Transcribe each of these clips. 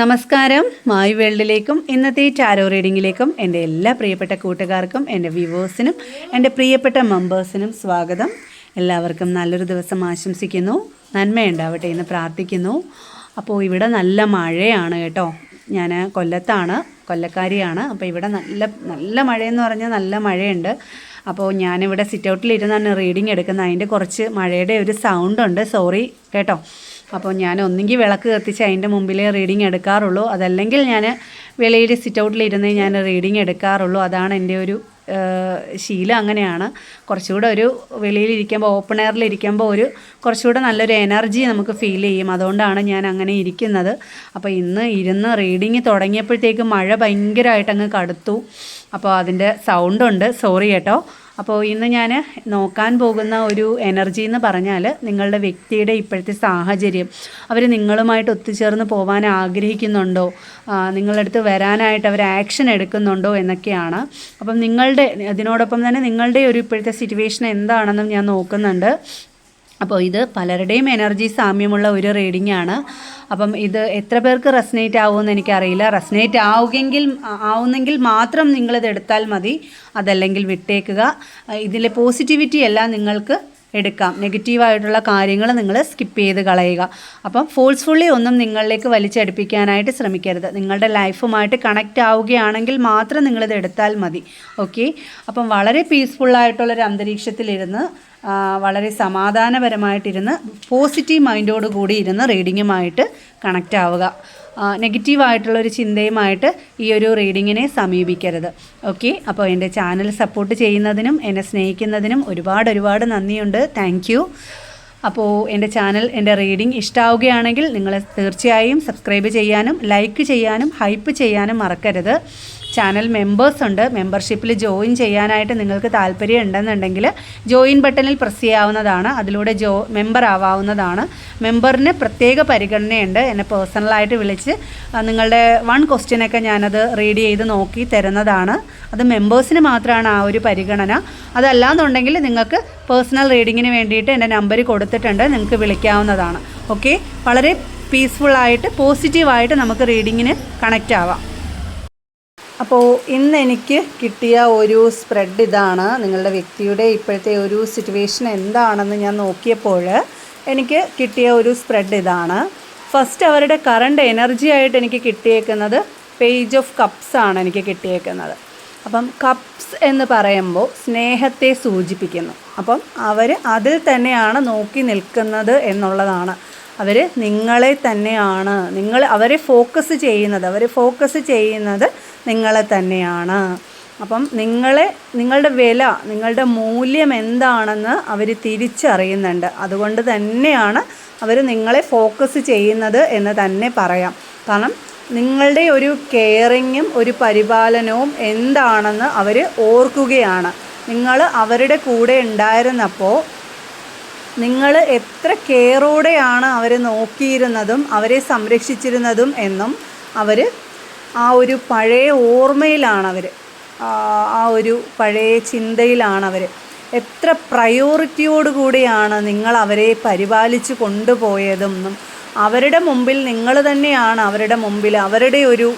നമസ്കാരം. മായി വേൾഡിലേക്കും ഇന്നത്തെ ടാരോ റീഡിങ്ങിലേക്കും എന്റെ എല്ലാ പ്രിയപ്പെട്ട കൂട്ടുകാർക്കും എന്റെ വ്യൂവേഴ്സിനും എന്റെ പ്രിയപ്പെട്ട മെമ്പേഴ്സിനും സ്വാഗതം. എല്ലാവർക്കും നല്ലൊരു ദിവസം ആശംസിക്കുന്നു. നന്മയുണ്ടാവട്ടെ എന്ന് പ്രാർത്ഥിക്കുന്നു. അപ്പോൾ ഇവിടെ നല്ല മഴയാണ് കേട്ടോ. ഞാൻ കൊല്ലത്താണ് കൊല്ലക്കാരിയാണ്. അപ്പോൾ ഇവിടെ നല്ല നല്ല മഴയെന്ന് പറഞ്ഞാൽ നല്ല മഴയുണ്ട്. അപ്പോൾ ഞാനിവിടെ സിറ്റ് ഔട്ടിലിരുന്നാണ് റീഡിങ് എടുക്കുന്നത്. അതിന്റെ കുറച്ച് മഴയുടെ ഒരു സൗണ്ട് ഉണ്ട്. സോറി കേട്ടോ. അപ്പോൾ ഞാൻ ഒന്നെങ്കിൽ വിളക്ക് കത്തിച്ച് അതിന്റെ മുമ്പിലേ റീഡിങ് എടുക്കാറുള്ളൂ. അതല്ലെങ്കിൽ ഞാൻ വെളിയിൽ സിറ്റ് ഔട്ടിലിരുന്ന് ഞാൻ റീഡിങ് എടുക്കാറുള്ളൂ. അതാണ് എന്റെ ഒരു ശീലം അങ്ങനെയാണ്. കുറച്ചുകൂടെ ഒരു വെളിയിലിരിക്കുമ്പോൾ ഓപ്പൺ എയറിലിരിക്കുമ്പോൾ ഒരു കുറച്ചുകൂടെ നല്ലൊരു എനർജി നമുക്ക് ഫീൽ ചെയ്യും. അതുകൊണ്ടാണ് ഞാൻ അങ്ങനെ ഇരിക്കുന്നത്. അപ്പോൾ ഇന്ന് ഇരുന്ന് റീഡിങ് തുടങ്ങിയപ്പോഴത്തേക്ക് മഴ ഭയങ്കരമായിട്ട് അങ്ങ് കടുത്തു. അപ്പോൾ അതിന്റെ സൗണ്ടുണ്ട് സോറി കേട്ടോ. അപ്പോൾ ഇന്ന് ഞാൻ നോക്കാൻ പോകുന്ന ഒരു എനർജി എന്ന് പറഞ്ഞാൽ നിങ്ങളുടെ വ്യക്തിയുടെ ഇപ്പോഴത്തെ സാഹചര്യം. അവർ നിങ്ങളുമായിട്ട് ഒത്തുചേർന്ന് പോകാൻ ആഗ്രഹിക്കുന്നുണ്ടോ? നിങ്ങളുടെ അടുത്ത് വരാനായിട്ട് അവർ ആക്ഷൻ എടുക്കുന്നുണ്ടോ എന്നൊക്കെയാണ്. അപ്പം നിങ്ങളുടെ അതിനോടൊപ്പം തന്നെ നിങ്ങളുടെ ഒരു ഇപ്പോഴത്തെ സിറ്റുവേഷൻ എന്താണെന്നും ഞാൻ നോക്കുന്നുണ്ട്. അപ്പോൾ ഇത് പലരുടെയും എനർജി സാമ്യമുള്ള ഒരു റീഡിംഗ് ആണ്. അപ്പം ഇത് എത്ര പേർക്ക് റെസനേറ്റ് ആവുമെന്ന് എനിക്കറിയില്ല. റെസനേറ്റ് ആവുകെങ്കിൽ ആവുന്നെങ്കിൽ മാത്രം നിങ്ങളിത് എടുത്താൽ മതി. അതല്ലെങ്കിൽ വിട്ടേക്കുക. ഇതിലെ പോസിറ്റിവിറ്റി എല്ലാം നിങ്ങൾക്ക് എടുക്കാം. നെഗറ്റീവായിട്ടുള്ള കാര്യങ്ങൾ നിങ്ങൾ സ്കിപ്പ് ചെയ്ത് കളയുക. അപ്പം ഫോഴ്സ്ഫുള്ളി ഒന്നും നിങ്ങളിലേക്ക് വലിച്ചടുപ്പിക്കാനായിട്ട് ശ്രമിക്കരുത്. നിങ്ങളുടെ ലൈഫുമായിട്ട് കണക്റ്റ് ആവുകയാണെങ്കിൽ മാത്രം നിങ്ങളിത് എടുത്താൽ മതി. ഓക്കെ അപ്പം വളരെ പീസ്ഫുള്ളായിട്ടുള്ളൊരു അന്തരീക്ഷത്തിലിരുന്ന് വളരെ സമാധാനപരമായിട്ടിരുന്ന് പോസിറ്റീവ് മൈൻഡോട് കൂടി ഇരുന്ന് റീഡിങ്ങുമായിട്ട് കണക്റ്റ് ആവുക. നെഗറ്റീവായിട്ടുള്ള ഒരു ചിന്തയുമായിട്ട് ഈ ഒരു റീഡിങ്ങിനെ സമീപിക്കരുത്. ഓക്കെ അപ്പോൾ എന്റെ ചാനൽ സപ്പോർട്ട് ചെയ്യുന്നതിനും എന്നെ സ്നേഹിക്കുന്നതിനും ഒരുപാട് ഒരുപാട് നന്ദിയുണ്ട്. താങ്ക് അപ്പോൾ എന്റെ ചാനൽ എന്റെ റീഡിംഗ് ഇഷ്ടാവുകയാണെങ്കിൽ നിങ്ങൾ തീർച്ചയായും സബ്സ്ക്രൈബ് ചെയ്യാനും ലൈക്ക് ചെയ്യാനും ഹൈപ്പ് ചെയ്യാനും മറക്കരുത്. ചാനൽ മെമ്പേഴ്സ് ഉണ്ട്. മെമ്പർഷിപ്പിൽ ജോയിൻ ചെയ്യാനായിട്ട് നിങ്ങൾക്ക് താല്പര്യം ഉണ്ടെന്നുണ്ടെങ്കിൽ ജോയിൻ ബട്ടണിൽ പ്രസ് ചെയ്യാവുന്നതാണ്. അതിലൂടെ ജോ മെമ്പർ ആവാവുന്നതാണ്. മെമ്പറിന് പ്രത്യേക പരിഗണനയുണ്ട്. എന്നെ പേഴ്സണലായിട്ട് വിളിച്ച് നിങ്ങളുടെ വൺ ക്വസ്റ്റ്യനൊക്കെ ഞാനത് റീഡ് ചെയ്ത് നോക്കി തരുന്നതാണ്. അത് മെമ്പേഴ്സിന് മാത്രമാണ് ആ ഒരു പരിഗണന. അതല്ലാന്നുണ്ടെങ്കിൽ നിങ്ങൾക്ക് പേഴ്സണൽ റീഡിങ്ങിന് വേണ്ടിയിട്ട് എന്റെ നമ്പർ കൊടുത്തിട്ടുണ്ട്. നിങ്ങൾക്ക് വിളിക്കാവുന്നതാണ്. ഓക്കെ വളരെ പീസ്ഫുള്ളായിട്ട് പോസിറ്റീവായിട്ട് നമുക്ക് റീഡിങ്ങിന് കണക്റ്റ് ആവാം. അപ്പോൾ ഇന്ന് എനിക്ക് കിട്ടിയ ഒരു സ്പ്രെഡ് ഇതാണ് നിങ്ങളുടെ വ്യക്തിയുടെ ഇപ്പോഴത്തെ ഒരു സിറ്റുവേഷൻ എന്താണെന്ന് ഞാൻ നോക്കിയപ്പോൾ എനിക്ക് കിട്ടിയ ഒരു സ്പ്രെഡ് ഇതാണ്. ഫസ്റ്റ് അവരുടെ കറണ്ട് എനർജി ആയിട്ട് എനിക്ക് കിട്ടിയേക്കുന്നത് പേജ് ഓഫ് കപ്സ് ആണ് എനിക്ക് കിട്ടിയേക്കുന്നത്. അപ്പം കപ്സ് എന്ന് പറയുമ്പോൾ സ്നേഹത്തെ സൂചിപ്പിക്കുന്നു. അപ്പം അവർ അതിൽ തന്നെയാണ് നോക്കി നിൽക്കുന്നത് എന്നുള്ളതാണ്. അവർ നിങ്ങളെ തന്നെയാണ്. നിങ്ങൾ അവരെ ഫോക്കസ് ചെയ്യുന്നത്. അവരെ ഫോക്കസ് ചെയ്യുന്നത് നിങ്ങളെ തന്നെയാണ്. അപ്പം നിങ്ങളെ നിങ്ങളുടെ വില നിങ്ങളുടെ മൂല്യം എന്താണെന്ന് അവർ തിരിച്ചറിയുന്നുണ്ട്. അതുകൊണ്ട് തന്നെയാണ് അവർ നിങ്ങളെ ഫോക്കസ് ചെയ്യുന്നത് എന്ന് തന്നെ പറയാം. കാരണം നിങ്ങളുടെ ഒരു കെയറിങ്ങും ഒരു പരിപാലനവും എന്താണെന്ന് അവർ ഓർക്കുകയാണ്. നിങ്ങൾ അവരുടെ കൂടെ ഉണ്ടായിരുന്നപ്പോൾ നിങ്ങൾ എത്ര കെയറോടെയാണ് അവരെ നോക്കിയിരുന്നതും അവരെ സംരക്ഷിച്ചിരുന്നതും എന്നും അവർ ആ ഒരു പഴയ ഓർമ്മയിലാണ് അവർ ആ ഒരു പഴയ ചിന്തയിലാണ് അവർ എത്ര പ്രയോറിറ്റിയോടുകൂടിയാണ് നിങ്ങൾ അവരെ പരിപാലിച്ച് കൊണ്ടുപോയതെന്നും അവരുടെ മുമ്പിൽ നിങ്ങൾ തന്നെയാണ് അവരുടെ മുമ്പിൽ അവരുടെ ഒരു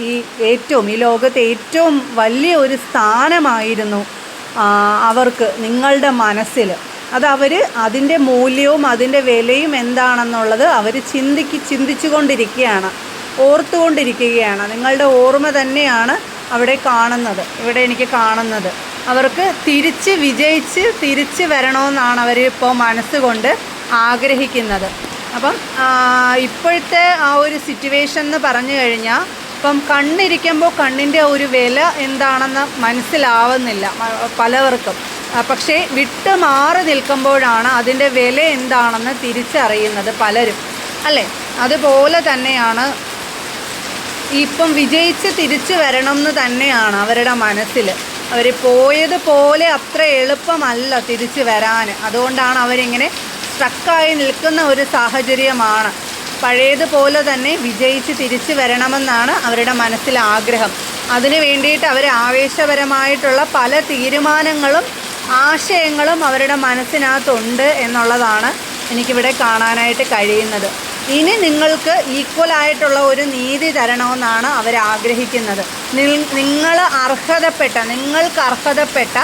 ഈ ഏറ്റവും ഈ ലോകത്തെ ഏറ്റവും വലിയ ഒരു സ്ഥാനമായിരുന്നു അവർക്ക് നിങ്ങളുടെ മനസ്സിൽ അത് അവർ അതിന്റെ മൂല്യവും അതിന്റെ വിലയും എന്താണെന്നുള്ളത് അവർ ചിന്തിക്ക് ചിന്തിച്ചു കൊണ്ടിരിക്കുകയാണ് ഓർത്തുകൊണ്ടിരിക്കുകയാണ്. നിങ്ങളുടെ ഓർമ്മ തന്നെയാണ് അവിടെ കാണുന്നത് ഇവിടെ എനിക്ക് കാണുന്നത്. അവർക്ക് തിരിച്ച് വിജയിച്ച് തിരിച്ച് വരണമെന്നാണ് അവർ ഇപ്പോൾ മനസ്സുകൊണ്ട് ആഗ്രഹിക്കുന്നത്. അപ്പം ഇപ്പോഴത്തെ ആ ഒരു സിറ്റുവേഷൻ എന്ന് പറഞ്ഞു കഴിഞ്ഞാൽ ഇപ്പം കണ്ണിരിക്കുമ്പോൾ കണ്ണിന്റെ ഒരു വില എന്താണെന്ന് മനസ്സിലാവുന്നില്ല പലവർക്കും. പക്ഷേ വിട്ട് മാറി നിൽക്കുമ്പോഴാണ് അതിന്റെ വില എന്താണെന്ന് തിരിച്ചറിയുന്നത് പലരും. അല്ലേ? അതുപോലെ തന്നെയാണ് ഇപ്പം വിജയിച്ച് തിരിച്ചു വരണം എന്ന് തന്നെയാണ് അവരുടെ മനസ്സിൽ. അവർ പോയതുപോലെ അത്ര എളുപ്പമല്ല തിരിച്ചു വരാൻ. അതുകൊണ്ടാണ് അവരിങ്ങനെ സ്ട്രക്കായി നിൽക്കുന്ന ഒരു സാഹചര്യമാണ്. പഴയതുപോലെ തന്നെ വിജയിച്ച് തിരിച്ചു വരണമെന്നാണ് അവരുടെ മനസ്സിൽ ആഗ്രഹം. അതിനു വേണ്ടിയിട്ട് അവർ ആവേശപരമായിട്ടുള്ള പല തീരുമാനങ്ങളും ആശയങ്ങളും അവരുടെ മനസ്സിനകത്തുണ്ട് എന്നുള്ളതാണ് എനിക്കിവിടെ കാണാനായിട്ട് കഴിയുന്നത്. ഇനി നിങ്ങൾക്ക് ഈക്വൽ ആയിട്ടുള്ള ഒരു നീതി തരണമെന്നാണ് അവർ ആഗ്രഹിക്കുന്നത്. നിങ്ങൾ അർഹതപ്പെട്ട നിങ്ങൾക്ക് അർഹതപ്പെട്ട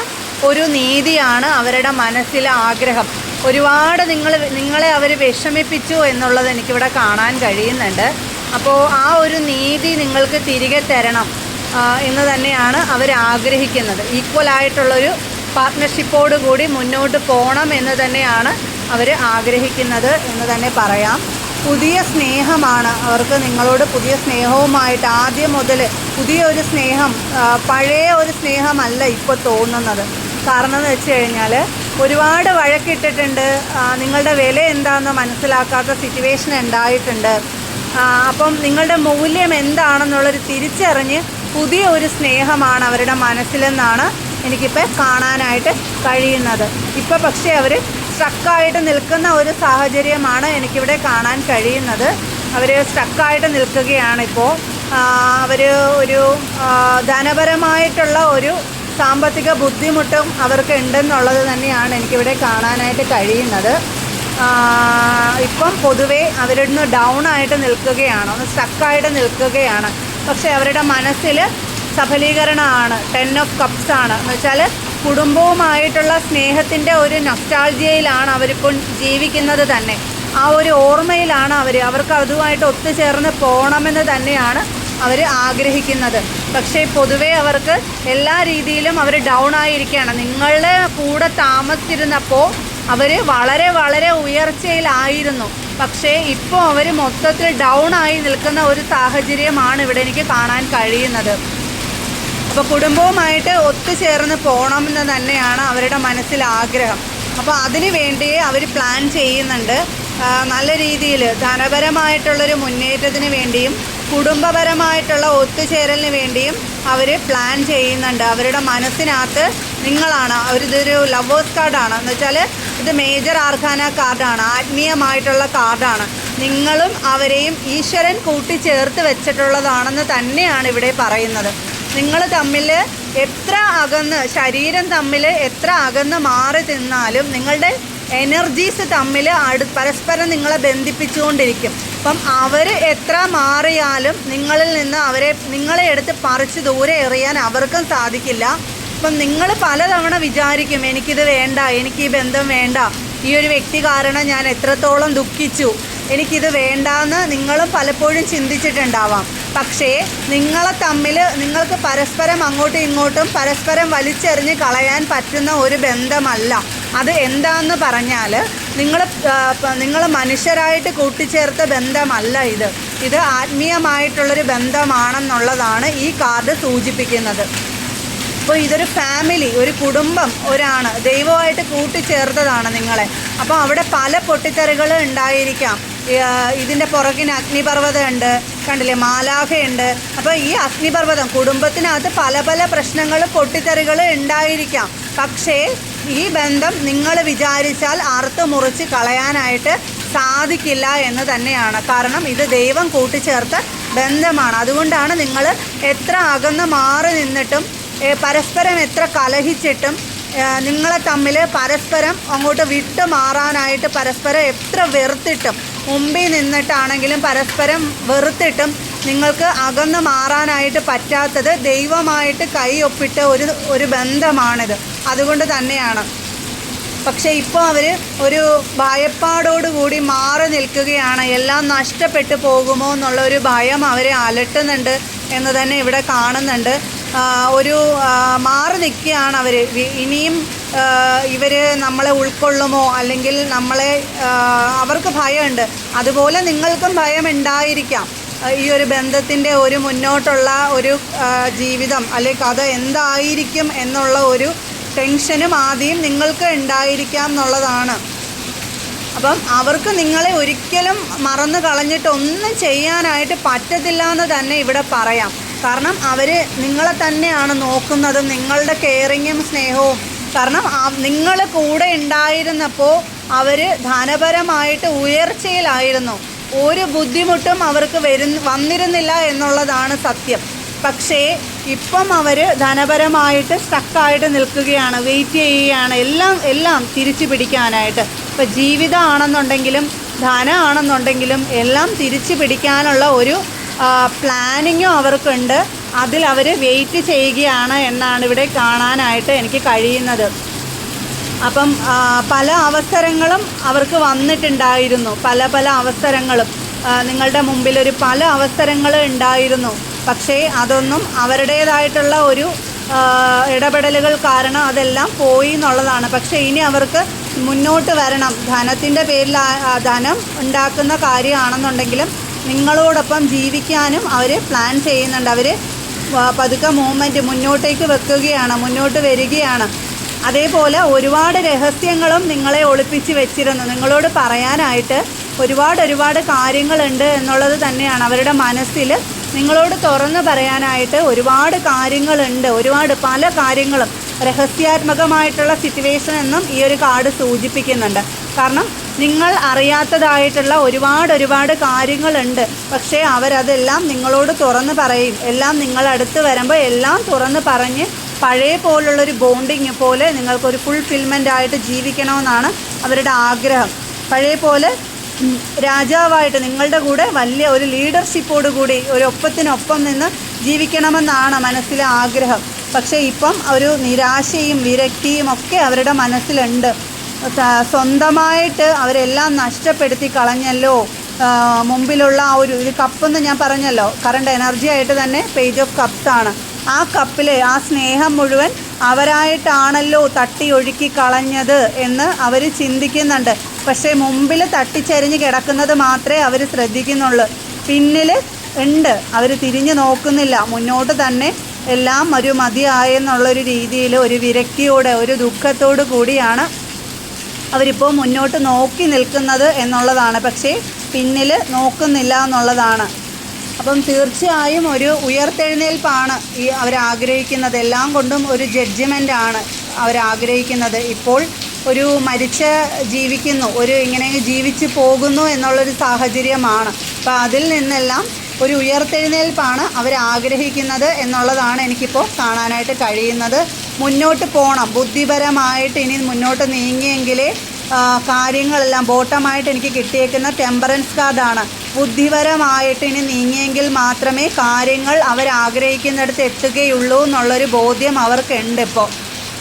ഒരു നീതിയാണ് അവരുടെ മനസ്സിലെ ആഗ്രഹം. ഒരുപാട് നിങ്ങൾ നിങ്ങളെ അവർ വിഷമിപ്പിച്ചു എന്നുള്ളത് എനിക്കിവിടെ കാണാൻ കഴിയുന്നുണ്ട്. അപ്പോൾ ആ ഒരു നീതി നിങ്ങൾക്ക് തിരികെ തരണം എന്ന് തന്നെയാണ് അവർ ആഗ്രഹിക്കുന്നത്. ഈക്വൽ ആയിട്ടുള്ളൊരു പാർട്ട്ണർഷിപ്പോട് കൂടി മുന്നോട്ട് പോകണം എന്ന് തന്നെയാണ് അവർ ആഗ്രഹിക്കുന്നത് എന്ന് തന്നെ പറയാം. പുതിയ സ്നേഹമാണ് അവർക്ക് നിങ്ങളോട് പുതിയ സ്നേഹവുമായിട്ട് ആദ്യം മുതൽ പുതിയ ഒരു സ്നേഹം പഴയ ഒരു സ്നേഹമല്ല ഇപ്പോൾ തോന്നുന്നത്. കാരണം എന്ന് വെച്ച് കഴിഞ്ഞാൽ ഒരുപാട് വഴക്കിട്ടിട്ടുണ്ട്. നിങ്ങളുടെ വില എന്താണെന്ന് മനസ്സിലാക്കാത്ത സിറ്റുവേഷൻ ഉണ്ടായിട്ടുണ്ട്. അപ്പം നിങ്ങളുടെ മൂല്യം എന്താണെന്നുള്ളൊരു തിരിച്ചറിഞ്ഞ് പുതിയ ഒരു സ്നേഹമാണ് അവരുടെ മനസ്സിലെന്നാണ് എനിക്കിപ്പോൾ കാണാനായിട്ട് കഴിയുന്നത്. ഇപ്പോൾ പക്ഷേ അവർ സ്ട്രക്കായിട്ട് നിൽക്കുന്ന ഒരു സാഹചര്യമാണ് എനിക്കിവിടെ കാണാൻ കഴിയുന്നത്. അവർ സ്ട്രക്കായിട്ട് നിൽക്കുകയാണിപ്പോൾ അവർ ഒരു ധനപരമായിട്ടുള്ള ഒരു സാമ്പത്തിക ബുദ്ധിമുട്ടും അവർക്ക് ഉണ്ടെന്നുള്ളത് തന്നെയാണ് എനിക്കിവിടെ കാണാനായിട്ട് കഴിയുന്നത്. ഇപ്പം പൊതുവേ അവരിടുന്ന് ഡൗൺ ആയിട്ട് നിൽക്കുകയാണ് ഒന്ന് സ്റ്റക്കായിട്ട് നിൽക്കുകയാണ്. പക്ഷേ അവരുടെ മനസ്സിൽ സഫലീകരണമാണ് ടെൻ ഓഫ് കപ്സ് ആണ്. എന്ന് വെച്ചാൽ കുടുംബവുമായിട്ടുള്ള സ്നേഹത്തിന്റെ ഒരു നൊസ്റ്റാൾജിയയിലാണ് അവരിപ്പോൾ ജീവിക്കുന്നത് തന്നെ. ആ ഒരു ഓർമ്മയിലാണ് അവർ അവർക്ക് അതുമായിട്ട് ഒത്തുചേർന്ന് പോകണമെന്ന് തന്നെയാണ് അവർ ആഗ്രഹിക്കുന്നത്. പക്ഷേ പൊതുവേ അവർക്ക് എല്ലാ രീതിയിലും അവർ ഡൗൺ ആയിരിക്കുകയാണ്. നിങ്ങളുടെ കൂടെ താമസിച്ചിരുന്നപ്പോൾ അവർ വളരെ വളരെ ഉയർച്ചയിലായിരുന്നു. പക്ഷേ ഇപ്പോൾ അവർ മൊത്തത്തിൽ ഡൗൺ ആയി നിൽക്കുന്ന ഒരു സാഹചര്യമാണ് ഇവിടെ എനിക്ക് കാണാൻ കഴിയുന്നത്. അപ്പോൾ കുടുംബവുമായിട്ട് ഒത്തുചേർന്ന് പോകണമെന്ന് തന്നെയാണ് അവരുടെ മനസ്സിൽ ആഗ്രഹം. അപ്പോൾ അതിനു വേണ്ടി അവർ പ്ലാൻ ചെയ്യുന്നുണ്ട്. നല്ല രീതിയിൽ ധനപരമായിട്ടുള്ളൊരു മുന്നേറ്റത്തിന് വേണ്ടിയും കുടുംബപരമായിട്ടുള്ള ഒത്തുചേരലിന് വേണ്ടിയും അവർ പ്ലാൻ ചെയ്യുന്നുണ്ട്. അവരുടെ മനസ്സിനകത്ത് നിങ്ങളാണ്. അവരിതൊരു ലവേഴ്സ് കാർഡാണ് എന്ന് വെച്ചാൽ ഇത് മേജർ ആർഖാന കാർഡാണ് ആത്മീയമായിട്ടുള്ള കാർഡാണ് നിങ്ങളും അവരെയും ഈശ്വരൻ കൂട്ടിച്ചേർത്ത് വെച്ചിട്ടുള്ളതാണെന്ന് തന്നെയാണ് ഇവിടെ പറയുന്നത്. നിങ്ങൾ തമ്മിൽ എത്ര അകന്ന് ശരീരം തമ്മിൽ എത്ര അകന്ന് മാറി തിന്നാലും നിങ്ങളുടെ എനർജീസ് തമ്മിൽ അടു പരസ്പരം നിങ്ങളെ ബന്ധിപ്പിച്ചുകൊണ്ടിരിക്കും. അപ്പം അവർ എത്ര മാറിയാലും നിങ്ങളിൽ നിന്ന് അവരെ നിങ്ങളെ എടുത്ത് പറിച്ച് ദൂരെ എറിയാൻ അവർക്കും സാധിക്കില്ല. അപ്പം നിങ്ങൾ പലതവണ വിചാരിക്കും എനിക്കിത് വേണ്ട എനിക്ക് ഈ ബന്ധം വേണ്ട. ഈ ഒരു വ്യക്തി കാരണം ഞാൻ എത്രത്തോളം ദുഃഖിച്ചു. എനിക്കിത് വേണ്ടാന്ന് നിങ്ങളും പലപ്പോഴും ചിന്തിച്ചിട്ടുണ്ടാവാം. പക്ഷേ നിങ്ങളെ തമ്മിൽ നിങ്ങൾക്ക് പരസ്പരം അങ്ങോട്ടും ഇങ്ങോട്ടും പരസ്പരം വലിച്ചെറിഞ്ഞ് കളയാൻ പറ്റുന്ന ഒരു ബന്ധമല്ല. അത് എന്താന്ന് പറഞ്ഞാൽ നിങ്ങൾ നിങ്ങൾ മനുഷ്യരായിട്ട് കൂട്ടിച്ചേർത്ത ബന്ധമല്ല ഇത്. ഇത് ആത്മീയമായിട്ടുള്ളൊരു ബന്ധമാണെന്നുള്ളതാണ് ഈ കാർഡ് സൂചിപ്പിക്കുന്നത്. അപ്പോൾ ഇതൊരു ഫാമിലി ഒരു കുടുംബം ഒരാണ് ദൈവമായിട്ട് കൂട്ടിച്ചേർത്തതാണ് നിങ്ങളെ. അപ്പോൾ അവിടെ പല പൊട്ടിത്തെറികൾ ഉണ്ടായിരിക്കാം. ഇതിന്റെ പുറകിന് അഗ്നിപർവതമുണ്ട്. കണ്ടില്ലേ? മാലാഖയുണ്ട്. അപ്പോൾ ഈ അഗ്നിപർവതം കുടുംബത്തിനകത്ത് പല പല പ്രശ്നങ്ങളും പൊട്ടിത്തെറികൾ ഉണ്ടായിരിക്കാം. പക്ഷേ ഈ ബന്ധം നിങ്ങൾ വിചാരിച്ചാൽ അറുത്ത് മുറിച്ച് കളയാനായിട്ട് സാധിക്കില്ല എന്ന് തന്നെയാണ്. കാരണം ഇത് ദൈവം കൂട്ടിച്ചേർത്ത ബന്ധമാണ്. അതുകൊണ്ടാണ് നിങ്ങൾ എത്ര അകന്ന് മാറി നിന്നിട്ടും പരസ്പരം എത്ര കലഹിച്ചിട്ടും നിങ്ങളെ തമ്മിൽ പരസ്പരം അങ്ങോട്ട് വിട്ടു മാറാനായിട്ട് പരസ്പരം എത്ര വെറുത്തിട്ടും മുമ്പിൽ നിന്നിട്ടാണെങ്കിലും പരസ്പരം വെറുത്തിട്ടും നിങ്ങൾക്ക് അകന്ന് മാറാനായിട്ട് പറ്റാത്തത് ദൈവമായിട്ട് കൈ ഒപ്പിട്ട ഒരു ഒരു ബന്ധമാണിത്. അതുകൊണ്ട് തന്നെയാണ്. പക്ഷേ ഇപ്പോൾ അവർ ഒരു ഭയപ്പാടോടുകൂടി മാറി നിൽക്കുകയാണ്. എല്ലാം നഷ്ടപ്പെട്ടു പോകുമോ എന്നുള്ള ഒരു ഭയം അവരെ അലട്ടുന്നുണ്ട് എന്ന് തന്നെ ഇവിടെ കാണുന്നുണ്ട്. ഒരു മാറി നിൽക്കുകയാണ് അവർ ഇനിയും ഇവർ നമ്മളെ ഉൾക്കൊള്ളുമോ? അല്ലെങ്കിൽ നമ്മളെ അവർക്ക് ഭയമുണ്ട്. അതുപോലെ നിങ്ങൾക്കും ഭയം ഉണ്ടായിരിക്കാം ഈ ഒരു ബന്ധത്തിന്റെ ഒരു മുന്നോട്ടുള്ള ഒരു ജീവിതം അല്ലെങ്കിൽ കഥ എന്തായിരിക്കും എന്നുള്ള ഒരു ടെൻഷനും ആദ്യം നിങ്ങൾക്ക് ഉണ്ടായിരിക്കാം എന്നുള്ളതാണ്. അപ്പം അവർക്ക് നിങ്ങളെ ഒരിക്കലും മറന്നു കളഞ്ഞിട്ട് ഒന്നും ചെയ്യാനായിട്ട് പറ്റത്തില്ല എന്ന് തന്നെ ഇവിടെ പറയാം. കാരണം അവർ നിങ്ങളെ തന്നെയാണ് നോക്കുന്നത് നിങ്ങളുടെ കെയറിങ്ങും സ്നേഹവും. കാരണം നിങ്ങൾ കൂടെ ഉണ്ടായിരുന്നപ്പോൾ അവർ ധനപരമായിട്ട് ഉയർച്ചയിലായിരുന്നു. ഒരു ബുദ്ധിമുട്ടും അവർക്ക് വരു വന്നിരുന്നില്ല എന്നുള്ളതാണ് സത്യം. പക്ഷേ ഇപ്പം അവർ ധനപരമായിട്ട് സ്റ്റക്കായിട്ട് നിൽക്കുകയാണ് വെയിറ്റ് ചെയ്യുകയാണ് എല്ലാം എല്ലാം തിരിച്ചു പിടിക്കാനായിട്ട്. ഇപ്പം ജീവിതമാണെന്നുണ്ടെങ്കിലും ധനമാണെന്നുണ്ടെങ്കിലും എല്ലാം തിരിച്ചു പിടിക്കാനുള്ള ഒരു പ്ലാനിങ്ങും അവർക്കുണ്ട്. അതിൽ അവർ വെയിറ്റ് ചെയ്യുകയാണ് എന്നാണ് ഇവിടെ കാണാനായിട്ട് എനിക്ക് കഴിയുന്നത്. അപ്പം പല അവസരങ്ങളും അവർക്ക് വന്നിട്ടുണ്ടായിരുന്നു. പല പല അവസരങ്ങളും. നിങ്ങളുടെ മുമ്പിൽ ഒരു പല അവസരങ്ങൾ ഉണ്ടായിരുന്നു. പക്ഷേ അതൊന്നും അവരുടേതായിട്ടുള്ള ഒരു ഇടപെടലുകൾ കാരണം അതെല്ലാം പോയി എന്നുള്ളതാണ്. പക്ഷേ ഇനി അവർക്ക് മുന്നോട്ട് വരണം. ധനത്തിന്റെ പേരിൽ ധനം ഉണ്ടാക്കുന്ന കാര്യമാണെന്നുണ്ടെങ്കിലും നിങ്ങളോടൊപ്പം ജീവിക്കാനും അവർ പ്ലാൻ ചെയ്യുന്നുണ്ട്. അവർ പതുക്കെ മൂവ്മെന്റ് മുന്നോട്ടേക്ക് വെക്കുകയാണ് മുന്നോട്ട് വരികയാണ്. അതേപോലെ ഒരുപാട് രഹസ്യങ്ങളും നിങ്ങളെ ഒളിപ്പിച്ച് വെച്ചിരുന്നു. നിങ്ങളോട് പറയാനായിട്ട് ഒരുപാട് ഒരുപാട് കാര്യങ്ങളുണ്ട് എന്നുള്ളത് തന്നെയാണ് അവരുടെ മനസ്സിൽ നിങ്ങളോട് തുറന്ന് പറയാനായിട്ട് ഒരുപാട് കാര്യങ്ങളുണ്ട്. ഒരുപാട് പല കാര്യങ്ങളും രഹസ്യാത്മകമായിട്ടുള്ള സിറ്റുവേഷൻ എന്നും ഈ ഒരു കാർഡ് സൂചിപ്പിക്കുന്നുണ്ട്. കാരണം നിങ്ങൾ അറിയാത്തതായിട്ടുള്ള ഒരുപാട് ഒരുപാട് കാര്യങ്ങളുണ്ട്. പക്ഷേ അവരതെല്ലാം നിങ്ങളോട് തുറന്ന് പറയും. എല്ലാം നിങ്ങളടുത്ത് വരുമ്പോൾ എല്ലാം തുറന്ന് പറഞ്ഞ് പഴയ പോലുള്ളൊരു ബോണ്ടിങ് പോലെ നിങ്ങൾക്കൊരു ഫുൾഫിൽമെന്റ് ആയിട്ട് ജീവിക്കണമെന്നാണ് അവരുടെ ആഗ്രഹം. പഴയ പോലെ രാജാവായിട്ട് നിങ്ങളുടെ കൂടെ വലിയ ഒരു ലീഡർഷിപ്പോട് കൂടി ഒരു ഒപ്പത്തിനൊപ്പം നിന്ന് ജീവിക്കണമെന്നാണ് മനസ്സിലെ ആഗ്രഹം. പക്ഷേ ഇപ്പം ഒരു നിരാശയും വിരക്തിയും ഒക്കെ അവരുടെ മനസ്സിലുണ്ട്. സ്വന്തമായിട്ട് അവരെല്ലാം നഷ്ടപ്പെടുത്തി കളഞ്ഞല്ലോ. മുമ്പിലുള്ള ആ ഒരു ഇത് കപ്പെന്ന് ഞാൻ പറഞ്ഞല്ലോ. കറണ്ട് എനർജി ആയിട്ട് തന്നെ പേജ് ഓഫ് കപ്സ് ആണ്. ആ കപ്പിലെ ആ സ്നേഹം മുഴുവൻ അവരായിട്ടാണല്ലോ തട്ടി ഒഴുക്കി കളഞ്ഞത് എന്ന് അവർ ചിന്തിക്കുന്നുണ്ട്. പക്ഷേ മുമ്പിൽ തട്ടിച്ചരിഞ്ഞ് കിടക്കുന്നത് മാത്രമേ അവർ ശ്രദ്ധിക്കുന്നുള്ളൂ. പിന്നിൽ ഉണ്ട്. അവർ തിരിഞ്ഞു നോക്കുന്നില്ല. മുന്നോട്ട് തന്നെ എല്ലാം ഒരു മതിയായെന്നുള്ളൊരു രീതിയിൽ ഒരു വിരക്തിയോടെ ഒരു ദുഃഖത്തോടു കൂടിയാണ് അവരിപ്പോൾ മുന്നോട്ട് നോക്കി നിൽക്കുന്നത് എന്നുള്ളതാണ്. പക്ഷേ പിന്നിൽ നോക്കുന്നില്ല എന്നുള്ളതാണ്. അപ്പം തീർച്ചയായും ഒരു ഉയർത്തെഴുന്നേൽപ്പാണ് ഈ അവരാഗ്രഹിക്കുന്നത്. എല്ലാം കൊണ്ടും ഒരു ജഡ്ജ്മെന്റ് ആണ് അവരാഗ്രഹിക്കുന്നത്. ഇപ്പോൾ ഒരു മരിച്ച ജീവിക്കുന്നു. ഒരു ഇങ്ങനെ ജീവിച്ചു പോകുന്നു എന്നുള്ളൊരു സാഹചര്യമാണ്. അപ്പോൾ അതിൽ നിന്നെല്ലാം ഒരു ഉയർത്തെഴുന്നേൽപ്പാണ് അവർ ആഗ്രഹിക്കുന്നത് എന്നുള്ളതാണ് എനിക്കിപ്പോൾ കാണാനായിട്ട് കഴിയുന്നത്. മുന്നോട്ട് പോകണം ബുദ്ധിപരമായിട്ട് ഇനി മുന്നോട്ട് നീങ്ങിയെങ്കിലേ കാര്യങ്ങളെല്ലാം ബോട്ടമായിട്ട് എനിക്ക് കിട്ടിയേക്കുന്ന ടെമ്പറൻസ് കാർഡാണ്. ബുദ്ധിപരമായിട്ട് ഇനി നീങ്ങിയെങ്കിൽ മാത്രമേ കാര്യങ്ങൾ അവരാഗ്രഹിക്കുന്നിടത്ത് എത്തുകയുള്ളൂ എന്നുള്ളൊരു ബോധ്യം അവർക്കുണ്ട് ഇപ്പോൾ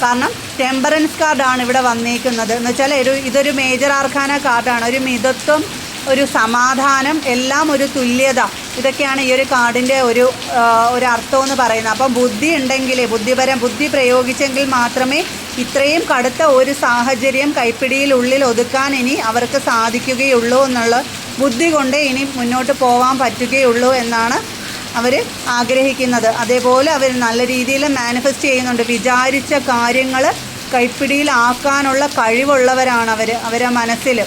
കാരണം ടെമ്പറൻസ് കാർഡാണ് ഇവിടെ വന്നേക്കുന്നത്. എന്ന് വെച്ചാൽ ഒരു ഇതൊരു മേജർ ആർഖാന കാർഡാണ്. ഒരു മിതത്വം ഒരു സമാധാനം എല്ലാം ഒരു തുല്യത. ഇതൊക്കെയാണ് ഈ ഒരു കാർഡിന്റെ ഒരു ഒരു അർത്ഥം എന്ന് പറയുന്നത്. അപ്പം ബുദ്ധി ഉണ്ടെങ്കിലേ ബുദ്ധിപരം ബുദ്ധി പ്രയോഗിച്ചെങ്കിൽ മാത്രമേ ഇത്രയും കടുത്ത ഒരു സാഹചര്യം കൈപ്പിടിയിൽ ഉള്ളിൽ ഒതുക്കാൻ ഇനി അവർക്ക് സാധിക്കുകയുള്ളൂ എന്നുള്ള ബുദ്ധി കൊണ്ടേ ഇനി മുന്നോട്ട് പോകാൻ പറ്റുകയുള്ളൂ എന്നാണ് അവർ ആഗ്രഹിക്കുന്നത്. അതേപോലെ അവർ നല്ല രീതിയിൽ മാനിഫെസ്റ്റ് ചെയ്യുന്നുണ്ട്. വിചാരിച്ച കാര്യങ്ങൾ കൈപ്പിടിയിലാക്കാനുള്ള കഴിവുള്ളവരാണ് അവർ അവരെ മനസ്സിൽ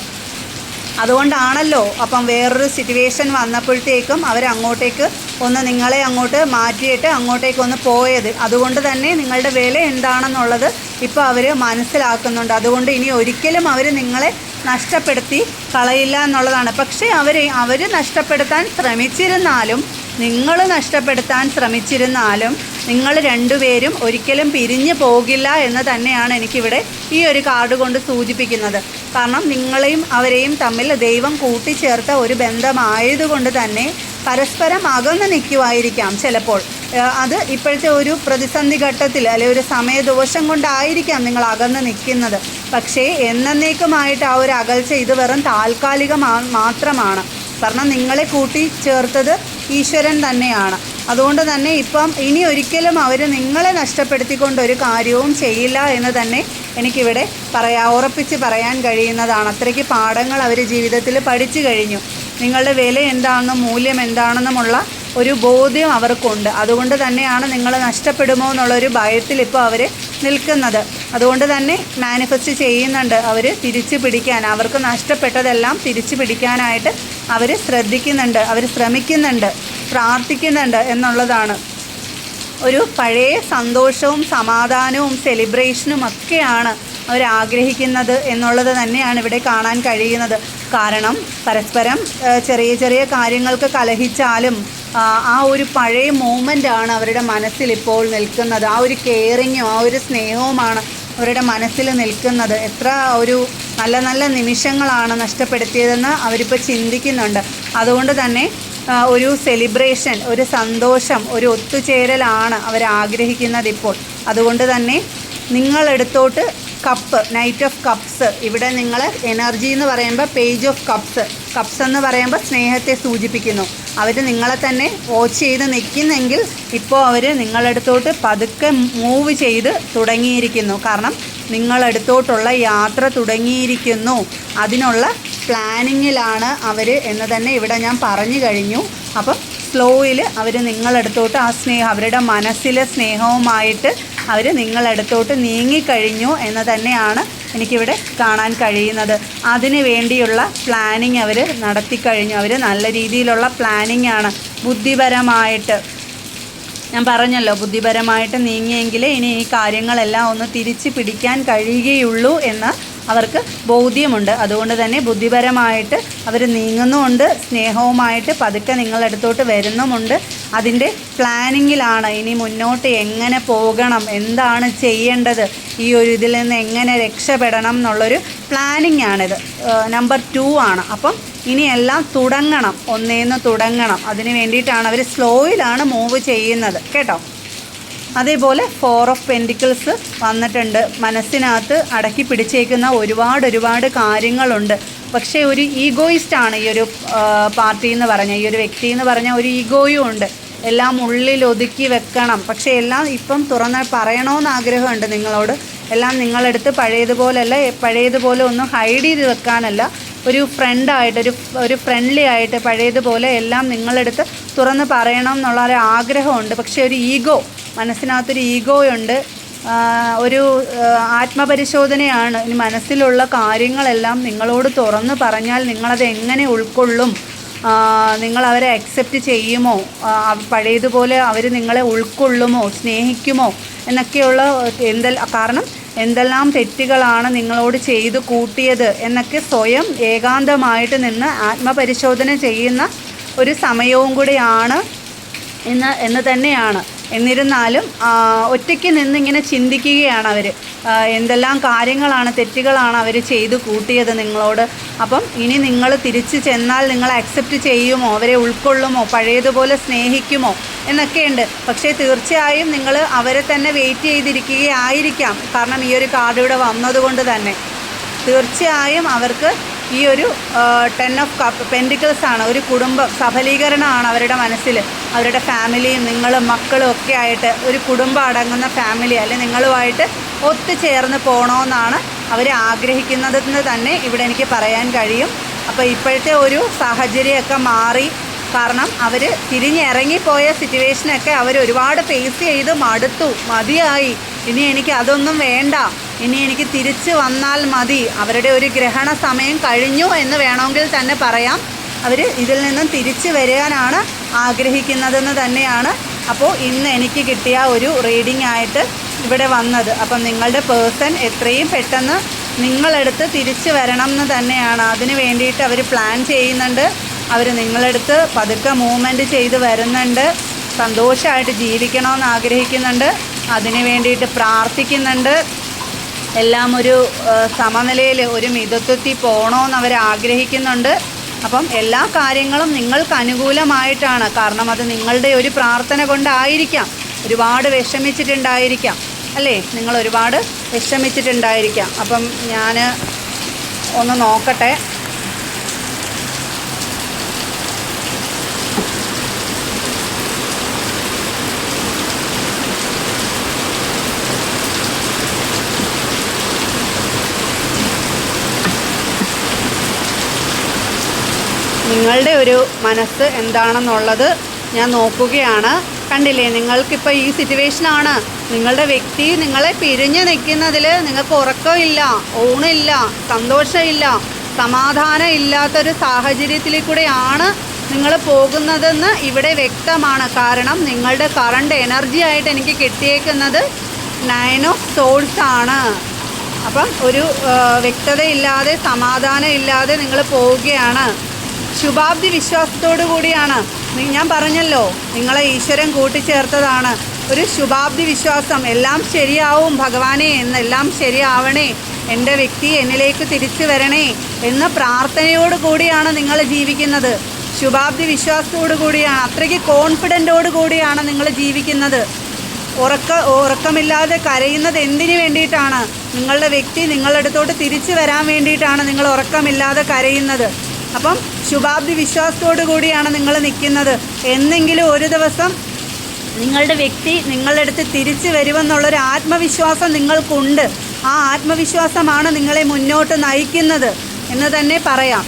അതുകൊണ്ടാണല്ലോ അപ്പം വേറൊരു സിറ്റുവേഷൻ വന്നപ്പോഴത്തേക്കും അവരങ്ങോട്ടേക്ക് ഒന്ന് നിങ്ങളെ അങ്ങോട്ട് മാറ്റിയിട്ട് അങ്ങോട്ടേക്ക് ഒന്ന് പോയത്. അതുകൊണ്ട് തന്നെ നിങ്ങളുടെ വില എന്താണെന്നുള്ളത് ഇപ്പോൾ അവർ മനസ്സിലാക്കുന്നുണ്ട്. അതുകൊണ്ട് ഇനി ഒരിക്കലും അവർ നിങ്ങളെ നഷ്ടപ്പെടുത്തി കളയില്ല എന്നുള്ളതാണ്. പക്ഷേ അവർ അവർ നഷ്ടപ്പെടുത്താൻ ശ്രമിച്ചിരുന്നാലും നിങ്ങൾ നഷ്ടപ്പെടുത്താൻ ശ്രമിച്ചിരുന്നാലും നിങ്ങൾ രണ്ടുപേരും ഒരിക്കലും പിരിഞ്ഞു പോകില്ല എന്ന് തന്നെയാണ് എനിക്കിവിടെ ഈ ഒരു കാർഡ് കൊണ്ട് സൂചിപ്പിക്കുന്നത്. കാരണം നിങ്ങളെയും അവരെയും തമ്മിൽ ദൈവം കൂട്ടിച്ചേർത്ത ഒരു ബന്ധമായതുകൊണ്ട് തന്നെ പരസ്പരം അകന്ന് നിൽക്കുമായിരിക്കാം ചിലപ്പോൾ. അത് ഇപ്പോഴത്തെ ഒരു പ്രതിസന്ധി ഘട്ടത്തിൽ അല്ലെ ഒരു സമയദോഷം കൊണ്ടായിരിക്കാം നിങ്ങൾ അകന്ന് നിൽക്കുന്നത്. പക്ഷേ എന്നേക്കുമായിട്ട് ആ ഒരു അകൽച്ച ഇത് വെറും താൽക്കാലിക മാത്രമാണ്. കാരണം നിങ്ങളെ കൂട്ടി ചേർത്തത് ഈശ്വരൻ തന്നെയാണ്. അതുകൊണ്ട് തന്നെ ഇപ്പം ഇനി ഒരിക്കലും അവർ നിങ്ങളെ നഷ്ടപ്പെടുത്തിക്കൊണ്ട് ഒരു കാര്യവും ചെയ്യില്ല എന്ന് തന്നെ എനിക്കിവിടെ പറയാ ഉറപ്പിച്ച് പറയാൻ കഴിയുന്നതാണ്. അത്രയ്ക്ക് പാഠങ്ങൾ അവർ ജീവിതത്തിൽ പഠിച്ചു കഴിഞ്ഞു. നിങ്ങളുടെ വില എന്താണെന്നും മൂല്യം എന്താണെന്നുമുള്ള ഒരു ബോധ്യം അവർക്കുണ്ട്. അതുകൊണ്ട് തന്നെയാണ് നിങ്ങൾ നഷ്ടപ്പെടുമോ എന്നുള്ളൊരു ഭയത്തിൽ ഇപ്പോൾ അവർ നിൽക്കുന്നത്. അതുകൊണ്ട് തന്നെ മാനിഫെസ്റ്റ് ചെയ്യുന്നുണ്ട് അവർ തിരിച്ചു പിടിക്കാൻ. അവർക്ക് നഷ്ടപ്പെട്ടതെല്ലാം തിരിച്ചു പിടിക്കാനായിട്ട് അവർ ശ്രദ്ധിക്കുന്നുണ്ട്. അവർ ശ്രമിക്കുന്നുണ്ട്. പ്രാർത്ഥിക്കുന്നുണ്ട് എന്നുള്ളതാണ്. ഒരു പഴയ സന്തോഷവും സമാധാനവും സെലിബ്രേഷനും ഒക്കെയാണ് അവർ ആഗ്രഹിക്കുന്നത് എന്നുള്ളത് തന്നെയാണ് ഇവിടെ കാണാൻ കഴിയുന്നത്. കാരണം പരസ്പരം ചെറിയ ചെറിയ കാര്യങ്ങൾക്ക് കലഹിച്ചാലും ആ, ഒരു പഴയ മൂമെന്റ് ആണ് അവരുടെ മനസ്സിൽ ഇപ്പോൾ നിൽക്കുന്നത്. ആ ഒരു കെയറിങ്ങും ആ ഒരു സ്നേഹവുമാണ് അവരുടെ മനസ്സിൽ നിൽക്കുന്നത്. എത്ര ഒരു നല്ല നല്ല നിമിഷങ്ങളാണ് നഷ്ടപ്പെടുത്തിയതെന്ന് അവരിപ്പോൾ ചിന്തിക്കുന്നുണ്ട്. അതുകൊണ്ട് തന്നെ ഒരു സെലിബ്രേഷൻ ഒരു സന്തോഷം ഒരു ഒത്തുചേരലാണ് അവർ ആഗ്രഹിക്കുന്നത് ഇപ്പോൾ അതുകൊണ്ട് തന്നെ നിങ്ങളെടുത്തോട്ട് കപ്പ് നൈറ്റ് ഓഫ് കപ്സ് ഇവിടെ നിങ്ങൾ എനർജി എന്ന് പറയുമ്പോൾ പേജ് ഓഫ് കപ്സ് കപ്സ് എന്ന് പറയുമ്പോൾ സ്നേഹത്തെ സൂചിപ്പിക്കുന്നു. അവർ നിങ്ങളെ തന്നെ വാച്ച് ചെയ്ത് നിൽക്കുന്നെങ്കിൽ ഇപ്പോൾ അവർ നിങ്ങളടുത്തോട്ട് പതുക്കെ മൂവ് ചെയ്ത് തുടങ്ങിയിരിക്കുന്നു. കാരണം നിങ്ങളടുത്തോട്ടുള്ള യാത്ര തുടങ്ങിയിരിക്കുന്നു. അതിനുള്ള പ്ലാനിങ്ങിലാണ് അവർ എന്ന് തന്നെ ഇവിടെ ഞാൻ പറഞ്ഞു കഴിഞ്ഞു. അപ്പം സ്ലോയിൽ അവർ നിങ്ങളടുത്തോട്ട് ആ സ്നേഹം അവരുടെ മനസ്സിലെ സ്നേഹവുമായിട്ട് അവർ നിങ്ങളടുത്തോട്ട് നീങ്ങിക്കഴിഞ്ഞു എന്ന് തന്നെയാണ് എനിക്കിവിടെ കാണാൻ കഴിയുന്നത്. അതിനു വേണ്ടിയുള്ള പ്ലാനിങ് അവർ നടത്തിക്കഴിഞ്ഞു. അവർ നല്ല രീതിയിലുള്ള പ്ലാനിങ് ആണ്. ബുദ്ധിപരമായിട്ട്. ഞാൻ പറഞ്ഞല്ലോ ബുദ്ധിപരമായിട്ട് നീങ്ങിയെങ്കിൽ ഇനി ഈ കാര്യങ്ങളെല്ലാം ഒന്ന് തിരിച്ച് പിടിക്കാൻ കഴിയുകയുള്ളൂ എന്ന് അവർക്ക് ബോധ്യമുണ്ട്. അതുകൊണ്ട് തന്നെ ബുദ്ധിപരമായിട്ട് അവർ നീങ്ങുന്നുമുണ്ട്. സ്നേഹവുമായിട്ട് പതുക്കെ നിങ്ങളുടെ അടുത്തോട്ട് വരുന്നുമുണ്ട്. അതിന്റെ പ്ലാനിങ്ങിലാണ് ഇനി മുന്നോട്ട് എങ്ങനെ പോകണം എന്താണ് ചെയ്യേണ്ടത് ഈ ഒരു ഇതിൽ നിന്ന് എങ്ങനെ രക്ഷപ്പെടണം എന്നുള്ളൊരു പ്ലാനിങ് ആണിത് നമ്പർ ടു ആണ്. അപ്പം എല്ലാം തുടങ്ങണം. ഒന്നേന്ന് തുടങ്ങണം. അതിന് വേണ്ടിയിട്ടാണ് അവർ സ്ലോയിലാണ് മൂവ് ചെയ്യുന്നത്. കേട്ടോ? അതേപോലെ ഫോർ ഓഫ് പെന്റിക്കിൾസ് വന്നിട്ടുണ്ട്. മനസ്സിനകത്ത് അടക്കി പിടിച്ചേക്കുന്ന ഒരുപാട് ഒരുപാട് കാര്യങ്ങളുണ്ട്. പക്ഷേ ഒരു ഈഗോയിസ്റ്റ് ആണ് ഈ ഒരു പാർട്ടി എന്ന് പറഞ്ഞാൽ ഈ ഒരു വ്യക്തി എന്ന് പറഞ്ഞാൽ ഒരു ഈഗോയും ഉണ്ട്. എല്ലാം ഉള്ളിൽ ഒതുക്കി വെക്കണം. പക്ഷേ എല്ലാം ഇപ്പം തുറന്ന് പറയണമെന്ന് ആഗ്രഹമുണ്ട് നിങ്ങളോട്. എല്ലാം നിങ്ങളെടുത്ത് പഴയതുപോലെയല്ല പഴയതുപോലെ ഒന്നും ഹൈഡ് ചെയ്ത് വെക്കാനല്ല. ഒരു ഫ്രണ്ടായിട്ട് ഒരു ഒരു ഫ്രണ്ട്ലി ആയിട്ട് പഴയതുപോലെ എല്ലാം നിങ്ങളെടുത്ത് തുറന്ന് പറയണം എന്നുള്ള ഒരു ആഗ്രഹമുണ്ട്. പക്ഷേ ഒരു ഈഗോ മനസ്സിനകത്തൊരു ഈഗോയുണ്ട്. ഒരു ആത്മപരിശോധനയാണ്. ഇനി മനസ്സിലുള്ള കാര്യങ്ങളെല്ലാം നിങ്ങളോട് തുറന്ന് പറഞ്ഞാൽ നിങ്ങളത് എങ്ങനെ ഉൾക്കൊള്ളും? നിങ്ങൾ അവരെ അക്സെപ്റ്റ് ചെയ്യുമോ? പഴയതുപോലെ അവർ നിങ്ങളെ ഉൾക്കൊള്ളുമോ? സ്നേഹിക്കുമോ? എന്നൊക്കെയുള്ള എന്തെല്ലാം കാരണം എന്തെല്ലാം തെറ്റുകളാണ് നിങ്ങളോട് ചെയ്തു കൂട്ടിയത് എന്നൊക്കെ സ്വയം ഏകാന്തമായിട്ട് നിന്ന് ആത്മപരിശോധന ചെയ്യുന്ന ഒരു സമയവും കൂടിയാണ് എന്ന് എന്ന് തന്നെയാണ്. എന്നിരുന്നാലും ഒറ്റയ്ക്ക് നിന്നിങ്ങനെ ചിന്തിക്കുകയാണ് അവർ എന്തെല്ലാം കാര്യങ്ങളാണ് തെറ്റുകളാണ് അവർ ചെയ്തു കൂട്ടിയത് നിങ്ങളോട്. അപ്പം ഇനി നിങ്ങൾ തിരിച്ചു ചെന്നാൽ നിങ്ങൾ അക്സെപ്റ്റ് ചെയ്യുമോ? അവരെ ഉൾക്കൊള്ളുമോ? പഴയതുപോലെ സ്നേഹിക്കുമോ? എന്നൊക്കെയുണ്ട്. പക്ഷേ തീർച്ചയായും നിങ്ങൾ അവരെ തന്നെ വെയിറ്റ് ചെയ്തിരിക്കുകയായിരിക്കാം. കാരണം ഈ ഒരു കാർഡ് ഇവിടെ വന്നതുകൊണ്ട് തന്നെ. തീർച്ചയായും അവർക്ക് ഈ ഒരു ടെൻ ഓഫ് കപ്പ് പെന്റിക്കിൾസ് ആണ് ഒരു കുടുംബം സഫലീകരണമാണ് അവരുടെ മനസ്സിൽ അവരുടെ ഫാമിലിയും നിങ്ങളും മക്കളും ഒക്കെ ആയിട്ട് ഒരു കുടുംബം അടങ്ങുന്ന ഫാമിലി അല്ലെങ്കിൽ നിങ്ങളുമായിട്ട് ഒത്തുചേർന്ന് പോകണമെന്നാണ് അവർ ആഗ്രഹിക്കുന്നതെന്ന് തന്നെ ഇവിടെ എനിക്ക് പറയാൻ കഴിയും. അപ്പോൾ ഇപ്പോഴത്തെ ഒരു സാഹചര്യമൊക്കെ മാറി. കാരണം അവർ തിരിഞ്ഞിറങ്ങിപ്പോയ സിറ്റുവേഷനൊക്കെ അവർ ഒരുപാട് ഫേസ് ചെയ്ത് മടുത്തു. മതിയായി. ഇനി എനിക്ക് അതൊന്നും വേണ്ട. ഇനി എനിക്ക് തിരിച്ച് വന്നാൽ മതി. അവരുടെ ഒരു ഗ്രഹണ സമയം കഴിഞ്ഞു എന്ന് വേണമെങ്കിൽ തന്നെ പറയാം. അവർ ഇതിൽ നിന്നും തിരിച്ചു വരാനാണ് ആഗ്രഹിക്കുന്നതെന്ന് തന്നെയാണ്. അപ്പോൾ ഇന്ന് എനിക്ക് കിട്ടിയ ഒരു റീഡിംഗ് ആയിട്ട് ഇവിടെ വന്നത്. അപ്പം നിങ്ങളുടെ പേഴ്സൺ എത്രയും പെട്ടെന്ന് നിങ്ങളെടുത്ത് തിരിച്ചു വരണം എന്ന് തന്നെയാണ്. അതിന് വേണ്ടിയിട്ട് അവർ പ്ലാൻ ചെയ്യുന്നുണ്ട്. അവർ നിങ്ങളെടുത്ത് പതുക്കെ മൂവ്മെന്റ് ചെയ്ത് വരുന്നുണ്ട്. സന്തോഷമായിട്ട് ജീവിക്കണമെന്ന് ആഗ്രഹിക്കുന്നുണ്ട്. അതിന് വേണ്ടിയിട്ട് പ്രാർത്ഥിക്കുന്നുണ്ട്. എല്ലാം ഒരു സമനിലയിൽ ഒരു മിതത്വത്തിൽ പോകണമെന്ന് അവർ ആഗ്രഹിക്കുന്നുണ്ട്. അപ്പം എല്ലാ കാര്യങ്ങളും നിങ്ങൾക്ക് അനുകൂലമായിട്ടാണ്. കാരണം അത് നിങ്ങളുടെ ഒരു പ്രാർത്ഥന കൊണ്ടായിരിക്കാം. ഒരുപാട് വിഷമിച്ചിട്ടുണ്ടായിരിക്കാം. അല്ലേ? നിങ്ങൾ ഒരുപാട് വിഷമിച്ചിട്ടുണ്ടായിരിക്കാം. അപ്പം ഞാൻ ഒന്ന് നോക്കട്ടെ. നിങ്ങളുടെ ഒരു മനസ്സ് എന്താണെന്നുള്ളത് ഞാൻ നോക്കുകയാണ്. കണ്ടില്ലേ നിങ്ങൾക്കിപ്പോൾ ഈ സിറ്റുവേഷനാണ് നിങ്ങളുടെ വ്യക്തി നിങ്ങളെ പിരിഞ്ഞു നിൽക്കുന്നതിൽ നിങ്ങൾക്ക് ഉറക്കമില്ല ഊണില്ല സന്തോഷമില്ല സമാധാനം ഇല്ലാത്തൊരു സാഹചര്യത്തിൽ കൂടെയാണ് നിങ്ങൾ പോകുന്നതെന്ന് ഇവിടെ വ്യക്തമാണ്. കാരണം നിങ്ങളുടെ കറണ്ട് എനർജി ആയിട്ട് എനിക്ക് കിട്ടിയേക്കുന്നത് നയൻ ഓഫ് സോൾസ് ആണ്. അപ്പം ഒരു വ്യക്തതയില്ലാതെ സമാധാനം ഇല്ലാതെ നിങ്ങൾ പോവുകയാണ്. ശുഭാപ്തി വിശ്വാസത്തോടു കൂടിയാണ്. ഞാൻ പറഞ്ഞല്ലോ നിങ്ങളെ ഈശ്വരൻ കൂട്ടിച്ചേർത്തതാണ്. ഒരു ശുഭാബ്ദി വിശ്വാസം എല്ലാം ശരിയാവും ഭഗവാനെ എന്നെല്ലാം ശരിയാവണേ. എന്റെ വ്യക്തി എന്നിലേക്ക് തിരിച്ചു വരണേ എന്ന പ്രാർത്ഥനയോട് കൂടിയാണ് നിങ്ങൾ ജീവിക്കുന്നത്. ശുഭാബ്ദി വിശ്വാസത്തോടു കൂടിയാണ് അത്രയ്ക്ക് കോൺഫിഡന്റോട് കൂടിയാണ് നിങ്ങൾ ജീവിക്കുന്നത്. ഉറക്ക ഉറക്കമില്ലാതെ കരയുന്നത് എന്തിനു വേണ്ടിയിട്ടാണ്? നിങ്ങളുടെ വ്യക്തി നിങ്ങളുടെ അടുത്തോട്ട് തിരിച്ചു വരാൻ വേണ്ടിയിട്ടാണ് നിങ്ങൾ ഉറക്കമില്ലാതെ കരയുന്നത്. അപ്പം ശുഭാപ്തി വിശ്വാസത്തോടു കൂടിയാണ് നിങ്ങൾ നിൽക്കുന്നത്. എന്നെങ്കിലും ഒരു ദിവസം നിങ്ങളുടെ വ്യക്തി നിങ്ങളുടെ അടുത്ത് തിരിച്ചു വരുമെന്നുള്ളൊരു ആത്മവിശ്വാസം നിങ്ങൾക്കുണ്ട്. ആ ആത്മവിശ്വാസമാണ് നിങ്ങളെ മുന്നോട്ട് നയിക്കുന്നത് എന്ന് തന്നെ പറയാം.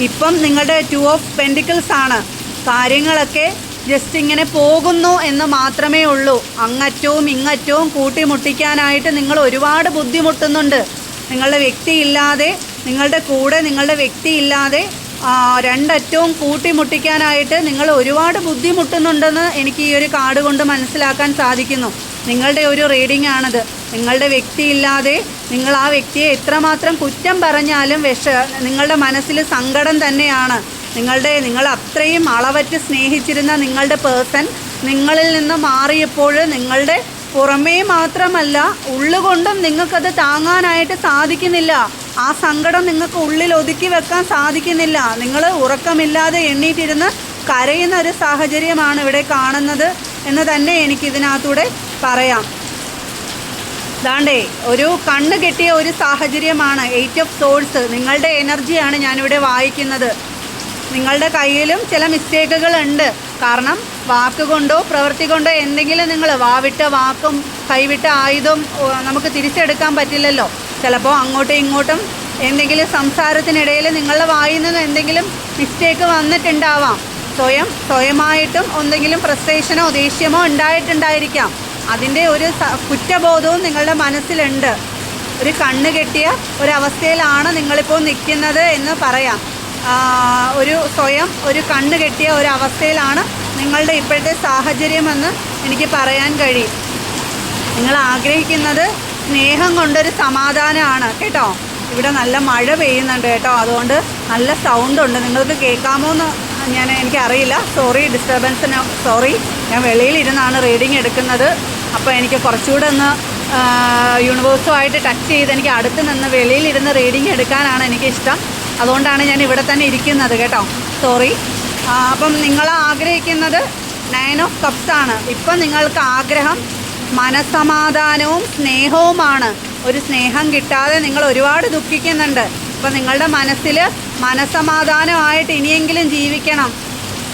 ഇപ്പം നിങ്ങളുടെ ടു ഓഫ് പെൻഡിക്കിൾസ് ആണ്. കാര്യങ്ങളൊക്കെ ജസ്റ്റ് ഇങ്ങനെ പോകുന്നു എന്ന് മാത്രമേ ഉള്ളൂ. അങ്ങറ്റവും ഇങ്ങറ്റവും കൂട്ടിമുട്ടിക്കാനായിട്ട് നിങ്ങൾ ഒരുപാട് ബുദ്ധിമുട്ടുന്നുണ്ട്. നിങ്ങളുടെ വ്യക്തി ഇല്ലാതെ നിങ്ങളുടെ കൂടെ നിങ്ങളുടെ വ്യക്തി ഇല്ലാതെ ആ, രണ്ടറ്റവും കൂട്ടിമുട്ടിക്കാനായിട്ട് നിങ്ങൾ ഒരുപാട് ബുദ്ധിമുട്ടുന്നുണ്ടെന്ന് എനിക്ക് ഈ ഒരു കാർഡ് കൊണ്ട് മനസ്സിലാക്കാൻ സാധിക്കുന്നു. നിങ്ങളുടെ ഒരു റീഡിംഗ് ആണത് നിങ്ങളുടെ വ്യക്തി ഇല്ലാതെ നിങ്ങൾ ആ വ്യക്തിയെ എത്രമാത്രം കുറ്റം പറഞ്ഞാലും വിഷ നിങ്ങളുടെ മനസ്സിൽ സങ്കടം തന്നെയാണ്. നിങ്ങളുടെ നിങ്ങൾ അത്രയും അളവറ്റ് സ്നേഹിച്ചിരുന്ന നിങ്ങളുടെ പേഴ്സൺ നിങ്ങളിൽ നിന്ന് മാറിയപ്പോൾ നിങ്ങളുടെ പുറമേ മാത്രമല്ല ഉള്ളുകൊണ്ടും നിങ്ങൾക്കത് താങ്ങാനായിട്ട് സാധിക്കുന്നില്ല. ആ സങ്കടം നിങ്ങൾക്ക് ഉള്ളിൽ ഒതുക്കി വെക്കാൻ സാധിക്കുന്നില്ല. നിങ്ങൾ ഉറക്കമില്ലാതെ എണ്ണീറ്റിരുന്ന് കരയുന്ന ഒരു സാഹചര്യമാണ് ഇവിടെ കാണുന്നത് എന്ന് തന്നെ എനിക്കിതിനകത്തൂടെ പറയാം. ദാണ്ടേ ഒരു കണ്ണ് കെട്ടിയ ഒരു സാഹചര്യമാണ്. എയ്റ്റ് ഓഫ് സോൾസ് നിങ്ങളുടെ എനർജിയാണ് ഞാനിവിടെ വായിക്കുന്നത്. നിങ്ങളുടെ കയ്യിലും ചില മിസ്റ്റേക്കുകൾ ഉണ്ട്. കാരണം വാക്കുകൊണ്ടോ പ്രവൃത്തി കൊണ്ടോ എന്തെങ്കിലും നിങ്ങൾ വാവിട്ട വാക്കും കൈവിട്ട ആയുധം നമുക്ക് തിരിച്ചെടുക്കാൻ പറ്റില്ലല്ലോ. ചിലപ്പോൾ അങ്ങോട്ടും ഇങ്ങോട്ടും എന്തെങ്കിലും സംസാരത്തിനിടയിൽ നിങ്ങളുടെ വായിൽ നിന്ന് എന്തെങ്കിലും മിസ്റ്റേക്ക് വന്നിട്ടുണ്ടാവാം. സ്വയം സ്വയമായിട്ടും എന്തെങ്കിലും ഫ്രസ്ട്രേഷനോ ദേഷ്യമോ ഉണ്ടായിട്ടുണ്ടായിരിക്കാം. അതിന്റെ ഒരു കുറ്റബോധവും നിങ്ങളുടെ മനസ്സിലുണ്ട്. ഒരു കണ്ണ് കെട്ടിയ ഒരവസ്ഥയിലാണ് നിങ്ങളിപ്പോൾ നിൽക്കുന്നത് എന്ന് പറയാം. ഒരു സ്വയം ഒരു കണ്ണ് കെട്ടിയ അവസ്ഥയിലാണ് നിങ്ങളുടെ ഇപ്പോഴത്തെ സാഹചര്യമെന്ന് എനിക്ക് പറയാൻ കഴിയും. നിങ്ങൾ ആഗ്രഹിക്കുന്നത് സ്നേഹം കൊണ്ടൊരു സമാധാനമാണ് കേട്ടോ? ഇവിടെ നല്ല മഴ പെയ്യുന്നുണ്ട് കേട്ടോ? അതുകൊണ്ട് നല്ല സൗണ്ട് ഉണ്ട് നിങ്ങൾക്ക് കേൾക്കാമോ എന്ന് ഞാൻ എനിക്കറിയില്ല. സോറി ഡിസ്റ്റർബൻസിന് സോറി ഞാൻ വെളിയിലിരുന്നാണ് റീഡിങ് എടുക്കുന്നത്. അപ്പോൾ എനിക്ക് കുറച്ചുകൂടെ ഒന്ന് യൂണിവേഴ്സുമായിട്ട് ടച്ച് ചെയ്ത് എനിക്ക് അടുത്ത് നിന്ന് വെളിയിലിരുന്ന് റീഡിങ് എടുക്കാനാണ് എനിക്കിഷ്ടം. അതുകൊണ്ടാണ് ഞാൻ ഇവിടെ തന്നെ ഇരിക്കുന്നത് കേട്ടോ. സോറി അപ്പം നിങ്ങൾ ആഗ്രഹിക്കുന്നത് നയൻ ഓഫ് കപ്സ് ആണ്. ഇപ്പം നിങ്ങൾക്ക് ആഗ്രഹം മനസമാധാനവും സ്നേഹവുമാണ്. ഒരു സ്നേഹം കിട്ടാതെ നിങ്ങൾ ഒരുപാട് ദുഃഖിക്കുന്നുണ്ട്. അപ്പം നിങ്ങളുടെ മനസ്സിൽ മനസമാധാനമായിട്ട് ഇനിയെങ്കിലും ജീവിക്കണം.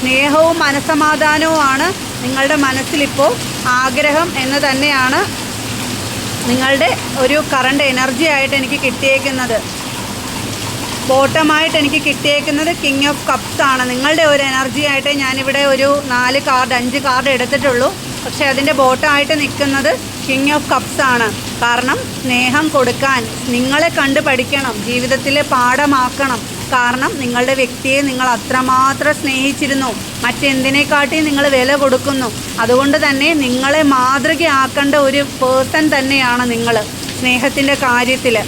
സ്നേഹവും മനസമാധാനവുമാണ് നിങ്ങളുടെ മനസ്സിലിപ്പോൾ ആഗ്രഹം എന്ന് തന്നെയാണ് നിങ്ങളുടെ ഒരു കറണ്ട് എനർജി ആയിട്ട് എനിക്ക് കിട്ടിയേക്കുന്നത്. ബോട്ടമായിട്ട് എനിക്ക് കിട്ടിയേക്കുന്നത് കിങ് ഓഫ് കപ്സ് ആണ്. നിങ്ങളുടെ ഒരു എനർജി ആയിട്ട് ഞാനിവിടെ ഒരു നാല് കാർഡ് അഞ്ച് കാർഡ് എടുത്തിട്ടുള്ളൂ. പക്ഷേ അതിന്റെ ബോട്ടമായിട്ട് നിൽക്കുന്നത് കിങ് ഓഫ് കപ്സ് ആണ്. കാരണം സ്നേഹം കൊടുക്കാൻ നിങ്ങളെ കണ്ട് പഠിക്കണം ജീവിതത്തിൽ പാഠമാക്കണം. കാരണം നിങ്ങളുടെ വ്യക്തിയെ നിങ്ങൾ അത്രമാത്രം സ്നേഹിച്ചിരുന്നു. മറ്റെന്തിനെക്കാട്ടി നിങ്ങൾ വില കൊടുക്കുന്നു. അതുകൊണ്ട് തന്നെ നിങ്ങളെ മാതൃകയാക്കേണ്ട ഒരു പേഴ്സൺ തന്നെയാണ് നിങ്ങൾ സ്നേഹത്തിന്റെ കാര്യത്തിൽ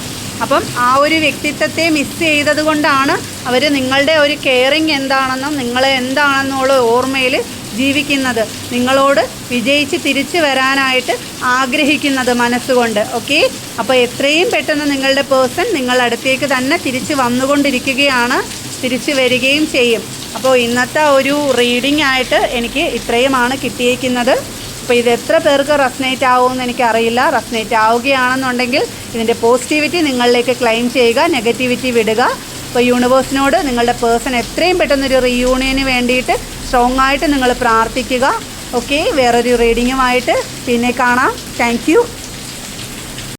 അപ്പം ആ ഒരു വ്യക്തിത്വത്തെ മിസ് ചെയ്തത് കൊണ്ടാണ് അവർ നിങ്ങളുടെ ഒരു കെയറിങ് എന്താണെന്നും നിങ്ങളെ എന്താണെന്നുള്ള ഓർമ്മയിൽ ജീവിക്കുന്നത്. നിങ്ങളോട് വിജയിച്ച് തിരിച്ചു വരാനായിട്ട് ആഗ്രഹിക്കുന്നത് മനസ്സുകൊണ്ട്. ഓക്കെ അപ്പോൾ എത്രയും പെട്ടെന്ന് നിങ്ങളുടെ പേഴ്സൺ നിങ്ങളുടെ അടുത്തേക്ക് തന്നെ തിരിച്ച് വന്നുകൊണ്ടിരിക്കുകയാണ് തിരിച്ചു വരികയും ചെയ്യും. അപ്പോൾ ഇന്നത്തെ ഒരു റീഡിംഗ് ആയിട്ട് എനിക്ക് ഇത്രയുമാണ് കിട്ടിയേക്കുന്നത്. അപ്പോൾ ഇത് എത്ര പേർക്ക് റെസ്നേറ്റ് ആവുമെന്ന് എനിക്കറിയില്ല. റെസ്നേറ്റ് ആവുകയാണെന്നുണ്ടെങ്കിൽ ഇതിന്റെ പോസിറ്റിവിറ്റി നിങ്ങളിലേക്ക് ക്ലെയിം ചെയ്യുക നെഗറ്റിവിറ്റി വിടുക. അപ്പോൾ യൂണിവേഴ്സിനോട് നിങ്ങളുടെ പേഴ്സൺ എത്രയും പെട്ടെന്നൊരു റീയൂണിയന് വേണ്ടിയിട്ട് സ്ട്രോങ് ആയിട്ട് നിങ്ങൾ പ്രാർത്ഥിക്കുക. ഓക്കെ വേറൊരു റീഡിങ്ങുമായിട്ട് പിന്നെ കാണാം. താങ്ക്